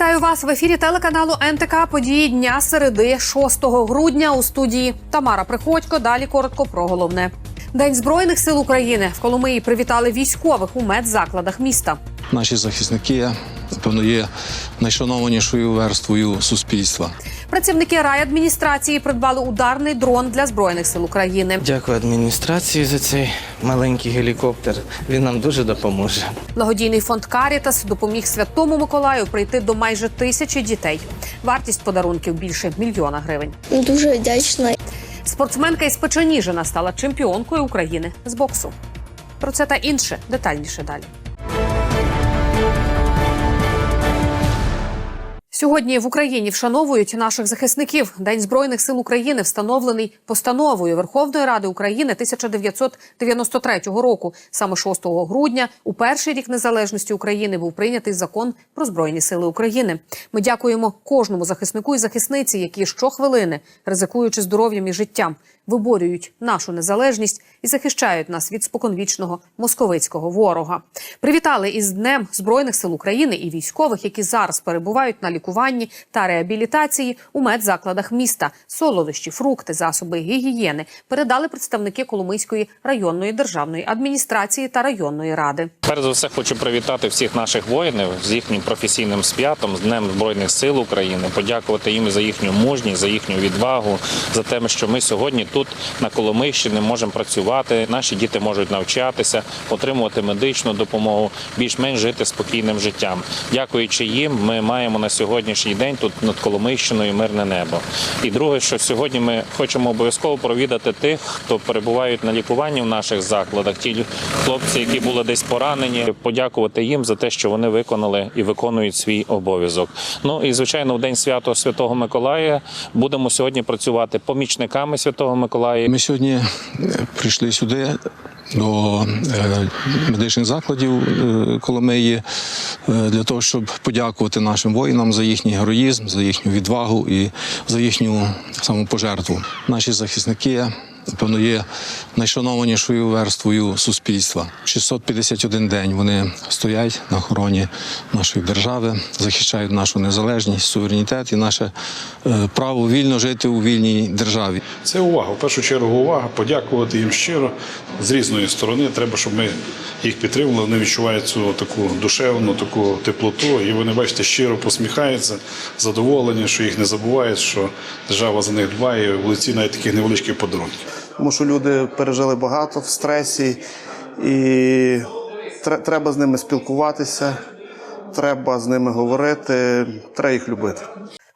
Вітаю вас в ефірі телеканалу НТК. Події дня середи 6 грудня у студії Тамара Приходько. Далі коротко про головне. День збройних сил України в Коломиї привітали військових у медзакладах міста. Наші захисники, напевно, є найшанованішою верствою суспільства. Працівники райадміністрації придбали ударний дрон для збройних сил України. Дякую адміністрації за цей маленький гелікоптер. Він нам дуже допоможе. Благодійний фонд Карітас допоміг Святому Миколаю прийти до майже тисячі дітей. Вартість подарунків більше мільйона гривень. Дуже вдячна. Спортсменка із Печеніжина стала чемпіонкою України з боксу. Про це та інше детальніше далі. Сьогодні в Україні вшановують наших захисників. День збройних сил України встановлений постановою Верховної Ради України 1993 року. Саме 6 грудня, у перший рік незалежності України, був прийнятий закон про збройні сили України. Ми дякуємо кожному захиснику і захисниці, які щохвилини, ризикуючи здоров'ям і життям, виборюють нашу незалежність і захищають нас від споконвічного московицького ворога. Привітали із Днем Збройних сил України і військових, які зараз перебувають на лікуванні та реабілітації у медзакладах міста. Солодощі, фрукти, засоби гігієни передали представники Коломийської районної державної адміністрації та районної ради. Перш за все хочу привітати всіх наших воїнів з їхнім професійним святом, з Днем Збройних сил України, подякувати їм за їхню мужність, за їхню відвагу, за те, що ми сьогодні тут на Коломийщині можемо працювати. Наші діти можуть навчатися, отримувати медичну допомогу, більш-менш жити спокійним життям. Дякуючи їм, ми маємо на сьогоднішній день тут над Коломийщиною мирне небо. І друге, що сьогодні ми хочемо обов'язково провідати тих, хто перебувають на лікуванні в наших закладах, ті хлопці, які були десь поранені, подякувати їм за те, що вони виконали і виконують свій обов'язок. Ну і звичайно, в день свято Святого Миколая будемо сьогодні працювати помічниками Святого Миколая. Ми сьогодні прийшли сюди до е, медичних закладів е, Коломиї е, для того, щоб подякувати нашим воїнам за їхній героїзм, за їхню відвагу і за їхню самопожертву. Наші захисники. Напевно, є найшанованішою верствою суспільства. 651 день вони стоять на охороні нашої держави, захищають нашу незалежність, суверенітет і наше е, право вільно жити у вільній державі. Це увага. В першу чергу увага, подякувати їм щиро з різної сторони. Треба, щоб ми їх підтримували. Вони відчувають цю таку душевну, таку теплоту. І вони, бачите, щиро посміхаються, задоволені, що їх не забувають, що держава за них дбає в лиці навіть таких невеличких подарунків. Тому що люди пережили багато в стресі, і треба з ними спілкуватися, треба з ними говорити, треба їх любити.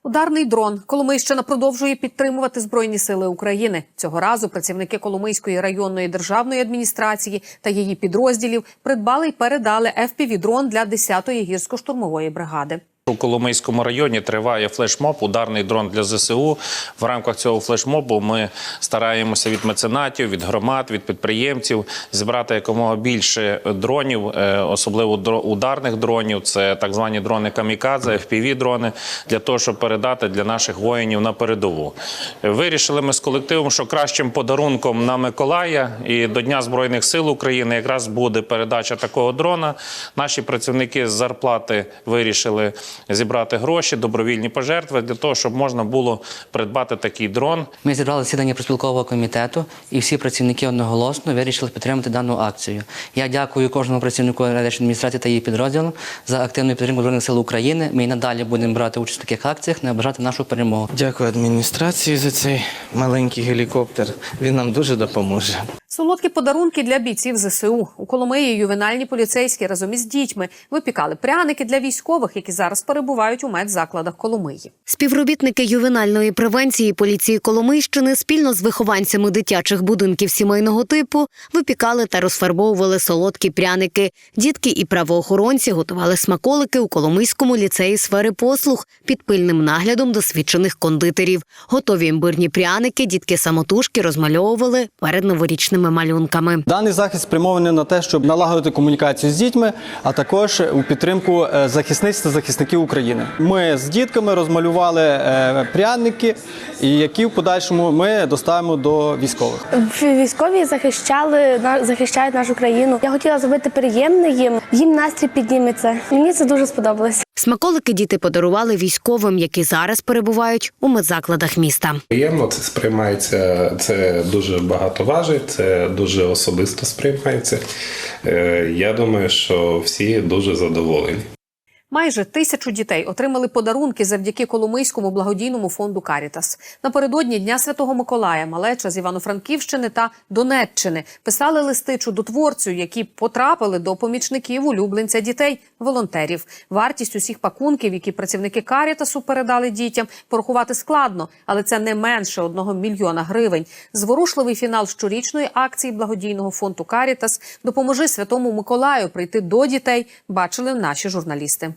Ударний дрон Коломийщина продовжує підтримувати збройні сили України. Цього разу працівники Коломийської районної державної адміністрації та її підрозділів придбали й передали FPV-дрон для 10-ї гірсько-штурмової бригади. У Коломийському районі триває флешмоб, ударний дрон для ЗСУ. В рамках цього флешмобу ми стараємося від меценатів, від громад, від підприємців зібрати якомога більше дронів, е, особливо ударних дронів. Це так звані дрони камікадзе, fpv дрони для того, щоб передати для наших воїнів на передову. Вирішили ми з колективом, що кращим подарунком на Миколая і до Дня Збройних сил України якраз буде передача такого дрона. Наші працівники з зарплати вирішили зібрати гроші, добровільні пожертви для того, щоб можна було придбати такий дрон. Ми зібрали засідання проспілкового комітету, і всі працівники одноголосно вирішили підтримати дану акцію. Я дякую кожному працівнику адміністрації та її підрозділу за активну підтримку Збройних сил України. Ми і надалі будемо брати участь в таких акціях, наближати нашу перемогу. Дякую адміністрації за цей маленький гелікоптер. Він нам дуже допоможе. Солодкі подарунки для бійців ЗСУ у Коломиї ювенальні поліцейські разом із дітьми випікали пряники для військових, які зараз перебувають у медзакладах Коломиї. Співробітники ювенальної превенції поліції Коломийщини спільно з вихованцями дитячих будинків сімейного типу випікали та розфарбовували солодкі пряники. Дітки і правоохоронці готували смаколики у Коломийському ліцеї сфери послуг під пильним наглядом досвідчених кондитерів. Готові імбирні пряники дітки самотужки розмальовували перед новорічними малюнками. Даний захід спрямований на те, щоб налагодити комунікацію з дітьми, а також у підтримку е, захисниць та захисників захисники України. Ми з дітками розмалювали е, пряники, і які в подальшому ми доставимо до військових. Військові захищали на- захищають нашу країну. Я хотіла зробити приємне їм. Їм настрій підніметься. Мені це дуже сподобалось. Смаколики діти подарували військовим, які зараз перебувають у медзакладах міста. Приємно це сприймається, це дуже багато важить, це дуже особисто сприймається. Е, Я думаю, що всі дуже задоволені. Майже тисячу дітей отримали подарунки завдяки Коломийському благодійному фонду Карітас. Напередодні Дня Святого Миколая малеча з Івано-Франківщини та Донеччини писали листи чудотворцю, які потрапили до помічників улюбленця дітей, волонтерів. Вартість усіх пакунків, які працівники Карітасу передали дітям, порахувати складно, але це не менше одного мільйона гривень. Зворушливий фінал щорічної акції благодійного фонду Карітас допоможи Святому Миколаю прийти до дітей. Бачили наші журналісти.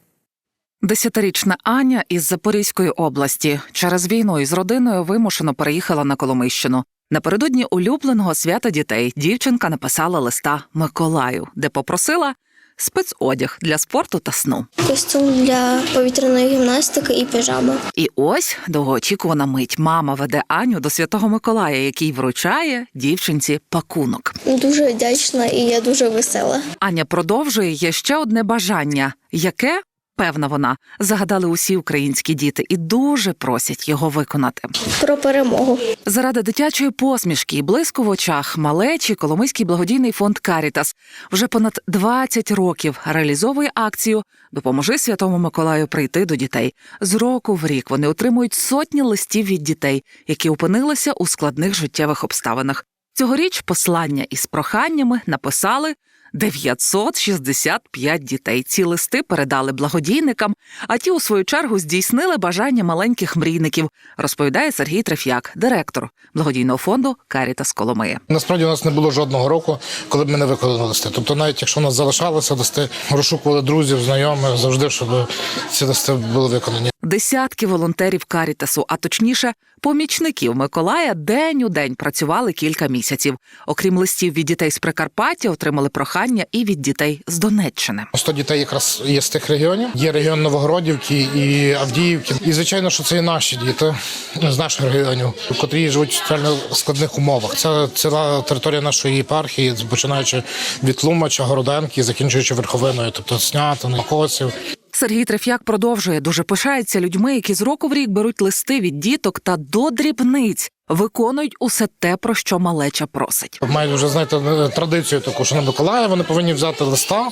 Десятирічна Аня із Запорізької області через війну із родиною вимушено переїхала на Коломийщину. Напередодні улюбленого свята дітей дівчинка написала листа Миколаю, де попросила спецодяг для спорту та сну. Костюм для повітряної гімнастики і піжама. І ось довгоочікувана мить. Мама веде Аню до святого Миколая, який вручає дівчинці пакунок. Дуже вдячна і я дуже весела. Аня продовжує є ще одне бажання, яке. Певна вона загадали усі українські діти і дуже просять його виконати. Про перемогу. Заради дитячої посмішки і блиску в очах малечі Коломийський благодійний фонд Карітас вже понад 20 років реалізовує акцію Допоможи Святому Миколаю прийти до дітей. З року в рік вони отримують сотні листів від дітей, які опинилися у складних життєвих обставинах. Цьогоріч послання із проханнями написали 965 дітей. Ці листи передали благодійникам, а ті, у свою чергу, здійснили бажання маленьких мрійників, розповідає Сергій Треф'як, директор благодійного фонду Карітас Коломия. Насправді у нас не було жодного року, коли б ми не виконали листи. Тобто, навіть якщо у нас залишалося листи, розшукували друзів, знайомих завжди, щоб ці листи були виконані. Десятки волонтерів Карітасу, а точніше, помічників Миколая день у день працювали кілька місяців. Окрім листів від дітей з Прикарпаття, отримали прохання і від дітей з Донеччини. 100 дітей якраз є з тих регіонів. Є регіон Новогородівки і Авдіївки. І звичайно, що це і наші діти з наших регіонів, котрі живуть в соціально складних умовах. Це ціла територія нашої єпархії, починаючи від Тлумача, Городенки, закінчуючи верховиною, тобто Снятини, Косів. Сергій Треф'як продовжує. Дуже пишається людьми, які з року в рік беруть листи від діток та до дрібниць виконують усе те, про що малеча просить. Мають вже знаєте традицію таку, що на Миколая вони повинні взяти листа,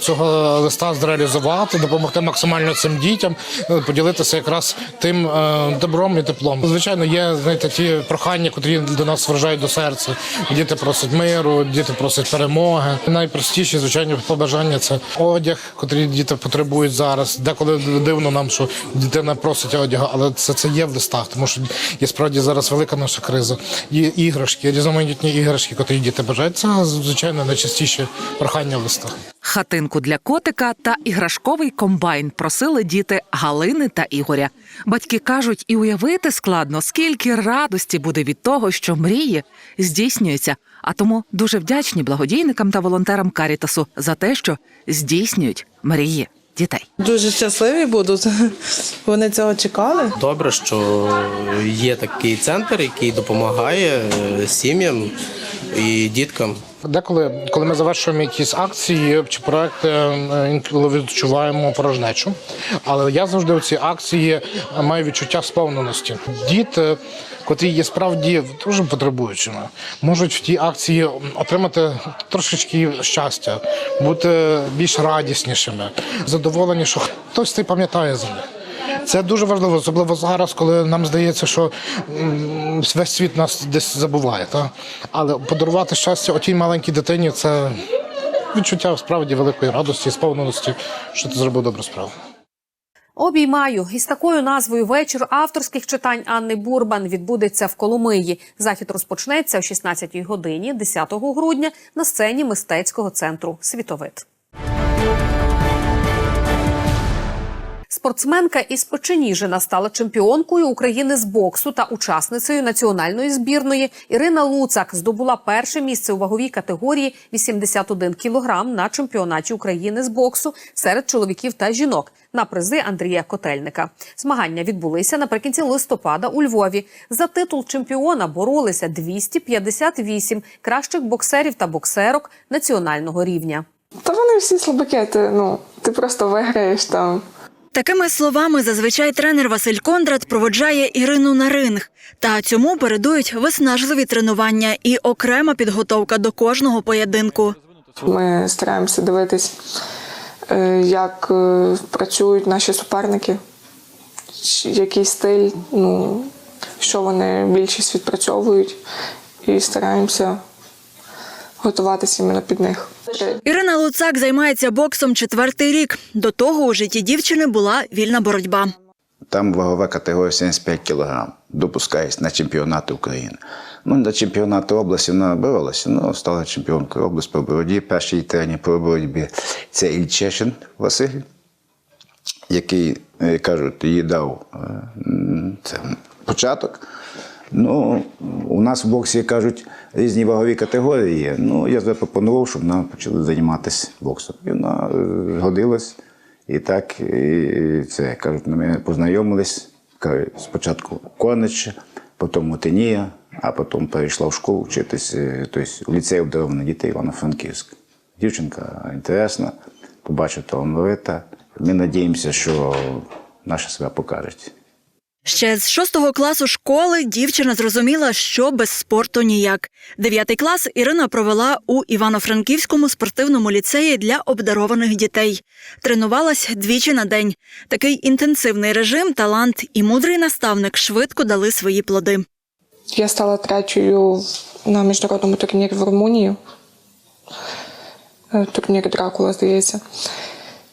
цього листа зреалізувати, допомогти максимально цим дітям, е, поділитися якраз тим е, добром і теплом. Звичайно, є знаєте ті прохання, котрі до нас вражають до серця. Діти просять миру, діти просять перемоги. Найпростіші, звичайно, побажання це одяг, котрі діти потребують зараз. Деколи дивно нам, що дитина просить одягу, але це, це є в листах, тому що є справді зараз велика наша криза. Є іграшки, різноманітні іграшки, котрі діти бажають. Це звичайно найчастіше прохання в листах. Хатинку для котика та іграшковий комбайн просили діти Галини та Ігоря. Батьки кажуть, і уявити складно, скільки радості буде від того, що мрії здійснюються. А тому дуже вдячні благодійникам та волонтерам Карітасу за те, що здійснюють мрії дітей. Дуже щасливі будуть. Вони цього чекали. Добре, що є такий центр, який допомагає е, сім'ям і діткам. Деколи, коли ми завершуємо якісь акції чи проекти, е, інколи відчуваємо порожнечу. Але я завжди у цій акції маю відчуття сповненості. Діти, котрі є справді дуже потребуючими, можуть в тій акції отримати трошечки щастя, бути більш радіснішими, задоволені, що хтось це пам'ятає за них. Це дуже важливо, особливо зараз, коли нам здається, що весь світ нас десь забуває. Та? Але подарувати щастя отій маленькій дитині це відчуття справді великої радості, сповненості, що ти зробив добру справу. Обіймаю із такою назвою вечір авторських читань Анни Бурбан відбудеться в Коломиї. Захід розпочнеться о 16-й годині 10 грудня на сцені мистецького центру Світовид. Спортсменка із Печеніжина стала чемпіонкою України з боксу та учасницею національної збірної. Ірина Луцак здобула перше місце у ваговій категорії 81 кілограм на чемпіонаті України з боксу серед чоловіків та жінок на призи Андрія Котельника. Змагання відбулися наприкінці листопада у Львові. За титул чемпіона боролися 258 кращих боксерів та боксерок національного рівня. Та вони всі слабаки, ти, ну, ти просто виграєш там. Такими словами зазвичай тренер Василь Кондрат проводжає Ірину на ринг. Та цьому передують виснажливі тренування і окрема підготовка до кожного поєдинку. Ми стараємося дивитись, е, як е, працюють наші суперники, який стиль, ну, що вони більшість відпрацьовують, і стараємося готуватися іменно під них. Луцак займається боксом четвертий рік. До того у житті дівчини була вільна боротьба. Там вагова категорія 75 кг. Допускаюсь на чемпіонати України. Ну, на чемпіонати області вона боролася, ну, стала чемпіонкою області по боротьбі. Перший тренер по боротьбі це Ільчешин Василь, який, е, кажуть, їй дав е, це, початок. Ну, у нас в боксі кажуть, різні вагові категорії. Ну, я запропонував, щоб вона почала займатися боксом. І вона е, годилась. І так, і це кажуть, ми познайомились. Кажуть, спочатку Корнич, потім Утинія, а потім перейшла в школу вчитись, е, тобто в ліцеї обдарованих дітей Івано-Франківськ. Дівчинка інтересна, побачив талановита. Ми надіємося, що наша себе покажуть. Ще з шостого класу школи дівчина зрозуміла, що без спорту ніяк. Дев'ятий клас Ірина провела у Івано-Франківському спортивному ліцеї для обдарованих дітей. Тренувалась двічі на день. Такий інтенсивний режим, талант і мудрий наставник швидко дали свої плоди. Я стала третьою на міжнародному турнірі в Румунії. Е, Турнір Дракула, здається.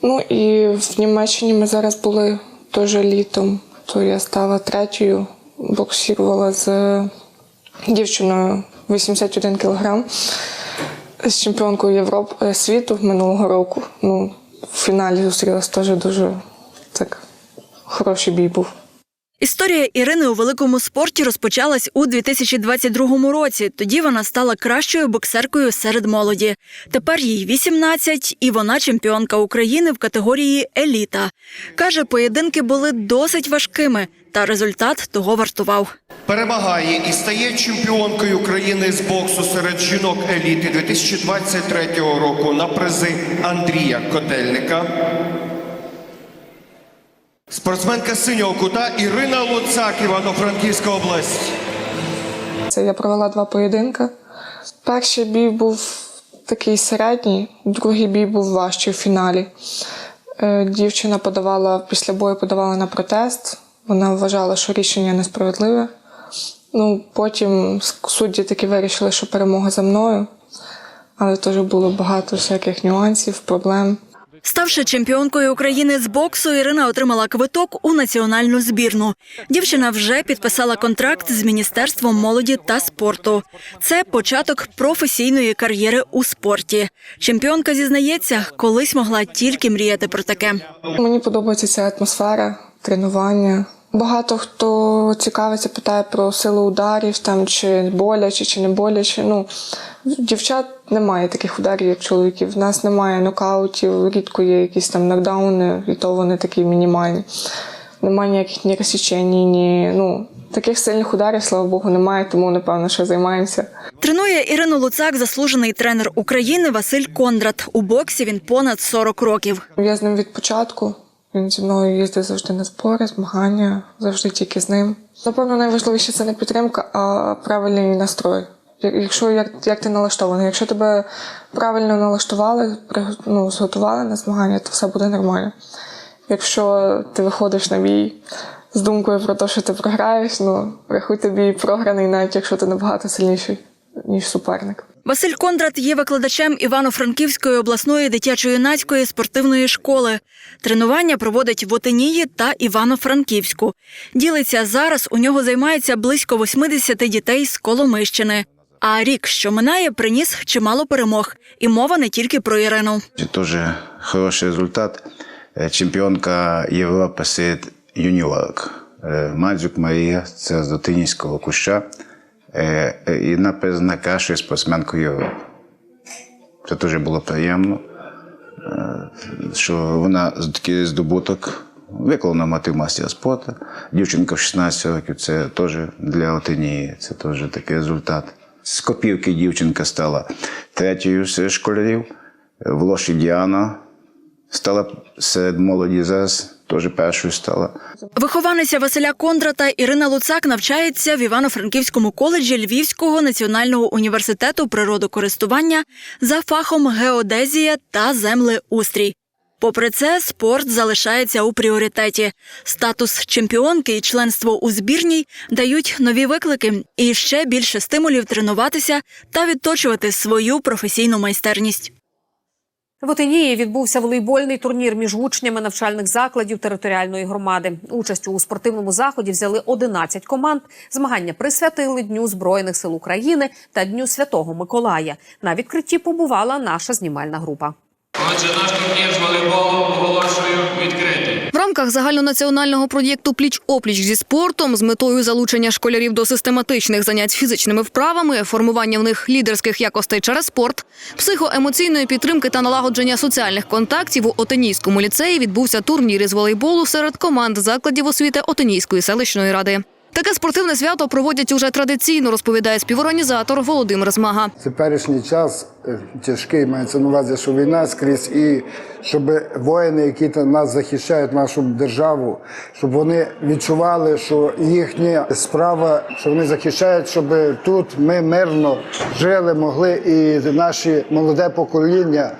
Ну і в Німеччині ми зараз були теж літом, то я стала третьою, боксірувала з дівчиною 81 кг з чемпіонкою Європи світу минулого року. Ну, в фіналі зустрілася теж дуже так хороший бій був. Історія Ірини у великому спорті розпочалась у 2022 році. Тоді вона стала кращою боксеркою серед молоді. Тепер їй 18, і вона чемпіонка України в категорії еліта. Каже, поєдинки були досить важкими, та результат того вартував. Перемагає і стає чемпіонкою України з боксу серед жінок еліти 2023 року на призи Андрія Котельника. Спортсменка синього кута Ірина Луцак, Івано-Франківська область. Це я провела два поєдинки. Перший бій був такий середній, другий бій був важчий в фіналі. Е, Дівчина подавала після бою подавала на протест. Вона вважала, що рішення несправедливе. Ну, потім судді таки вирішили, що перемога за мною, але теж було багато всяких нюансів, проблем. Ставши чемпіонкою України з боксу, Ірина отримала квиток у національну збірну. Дівчина вже підписала контракт з міністерством молоді та спорту. Це початок професійної кар'єри у спорті. Чемпіонка зізнається, колись могла тільки мріяти про таке. Мені подобається ця атмосфера, тренування. Багато хто цікавиться, питає про силу ударів, там чи боляче, чи не боляче. Ну, дівчат немає таких ударів, як чоловіків. В нас немає нокаутів, рідко є якісь там нокдауни, і то вони такі мінімальні. Немає ніяких ні розсічень, ні. Ну, таких сильних ударів, слава Богу, немає, тому напевно, що займаємося. Тренує Ірину Луцак заслужений тренер України Василь Кондрат. У боксі він понад 40 років. Я з ним від початку. Він зі мною їздить завжди на збори, змагання, завжди тільки з ним. Напевно, найважливіше це не підтримка, а правильний настрой. Як- Якщо як, як ти налаштований, якщо тебе правильно налаштували, ну, зготували на змагання, то все буде нормально. Якщо ти виходиш на бій з думкою про те, що ти програєш, ну рахуй тобі програний, навіть якщо ти набагато сильніший, ніж суперник. Василь Кондрат є викладачем Івано-Франківської обласної дитячо-юнацької спортивної школи. Тренування проводить в Отинії та Івано-Франківську. Ділиться зараз. У нього займається близько 80 дітей з Коломищини. А рік, що минає, приніс чимало перемог. І мова не тільки про Ірину. Теж хороший результат. е, чемпіонка Європи серед юніорок. Е, Мадзюк Марія, це з Дотинівського куща. Е, І вона признана кращою спортсменкою Європи. Це дуже було приємно, що вона такий здобуток виклала норматив мастера спорту. Дівчинка в 16 років це теж для Отинії, це теж такий результат. З копівки дівчинка стала третьою серед школярів. В Лоші Діана стала серед молоді зараз, теж першою стала. Вихованиця Василя Кондрата Ірина Луцак навчається в Івано-Франківському коледжі Львівського національного університету природокористування за фахом геодезія та землеустрій. Попри це, спорт залишається у пріоритеті. Статус чемпіонки і членство у збірній дають нові виклики і ще більше стимулів тренуватися та відточувати свою професійну майстерність. В Отинії відбувся волейбольний турнір між учнями навчальних закладів територіальної громади. Участь у спортивному заході взяли 11 команд. Змагання присвятили Дню Збройних сил України та Дню Святого Миколая. На відкритті побувала наша знімальна група. Отже, наш турнір з волейболу оголошую відкритий. В рамках загальнонаціонального проєкту Пліч опліч зі спортом з метою залучення школярів до систематичних занять фізичними вправами, формування в них лідерських якостей через спорт, психоемоційної підтримки та налагодження соціальних контактів у Отинійському ліцеї відбувся турнір із волейболу серед команд закладів освіти Отинійської селищної ради. Таке спортивне свято проводять уже традиційно, розповідає співорганізатор Володимир Змага. Теперішній час е, тяжкий мається на увазі, що війна скрізь, і щоб воїни, які нас захищають, нашу державу, щоб вони відчували, що їхня справа, що вони захищають, щоб тут ми мирно жили, могли і наші молоде покоління,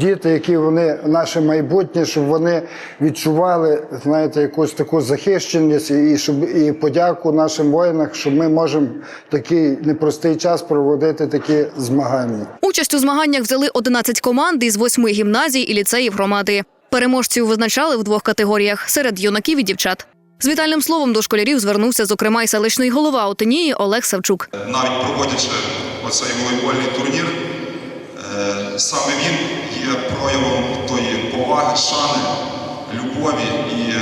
діти, які вони наше майбутнє, щоб вони відчували, знаєте, якусь таку захищеність і щоб і подяку нашим воїнам, що ми можемо такий непростий час проводити такі змагання. Участь у змаганнях взяли 11 команд із восьми гімназій і ліцеїв громади. Переможців визначали в двох категоріях серед юнаків і дівчат. З вітальним словом до школярів звернувся, зокрема, й селищний голова Отинії Олег Савчук. навіть проводячи оцей волейбольний турнір, саме він є проявом тої поваги, шани, любові і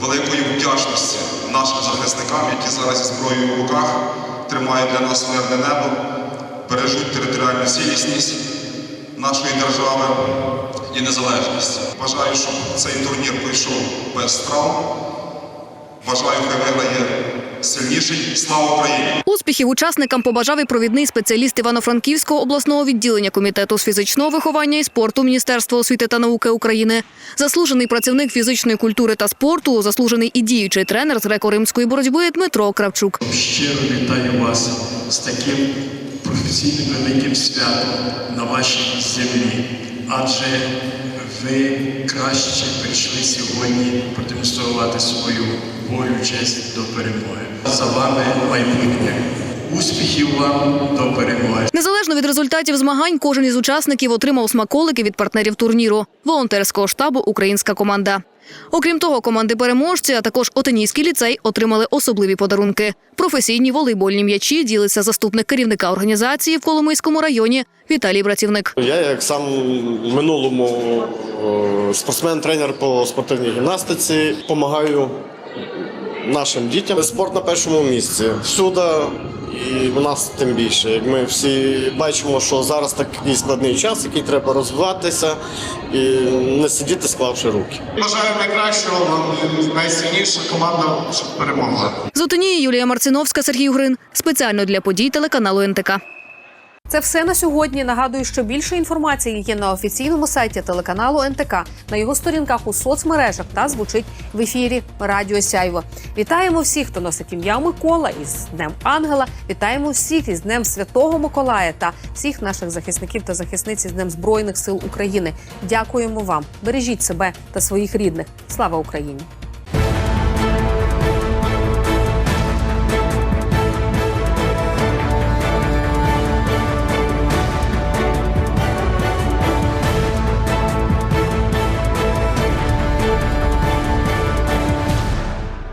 великої вдячності нашим захисникам, які зараз зі зброєю в руках тримають для нас мирне небо, бережуть територіальну цілісність нашої держави і незалежність. Бажаю, щоб цей турнір пройшов без травм. Бажаю, хай виграє сильніший. Слава Україні! Успіхів учасникам побажав і провідний спеціаліст Івано-Франківського обласного відділення комітету з фізичного виховання і спорту Міністерства освіти та науки України, заслужений працівник фізичної культури та спорту, заслужений і діючий тренер з греко-римської боротьби Дмитро Кравчук. Щиро вітаю вас з таким професійним великим святом на вашій землі, адже ви краще прийшли сьогодні продемонструвати свою волю, честь до перемоги. За вами майбутнє. Успіхів вам до перемоги. Незалежно від результатів змагань, кожен із учасників отримав смаколики від партнерів турніру волонтерського штабу Українська команда. Окрім того, команди переможці, а також Отенійський ліцей отримали особливі подарунки. Професійні волейбольні м'ячі ділиться заступник керівника організації в Коломийському районі Віталій Братівник. Я, як сам минулому е, спортсмен-тренер по спортивній гімнастиці, допомагаю нашим дітям. Спорт на першому місці. Всюди і в нас тим більше. Як Ми всі бачимо, що зараз такий складний час, який треба розвиватися і не сидіти, склавши руки. Бажаю найкращого найсильніша команда, щоб перемогла. З Юлія Марциновська, Сергій Грин. Спеціально для подій телеканалу НТК. Це все на сьогодні. Нагадую, що більше інформації є на офіційному сайті телеканалу НТК, на його сторінках у соцмережах та звучить в ефірі Радіо Сяйво. Вітаємо всіх, хто носить ім'я Микола із Днем Ангела. Вітаємо всіх із Днем Святого Миколая та всіх наших захисників та захисниць із Днем Збройних сил України. Дякуємо вам. Бережіть себе та своїх рідних. Слава Україні!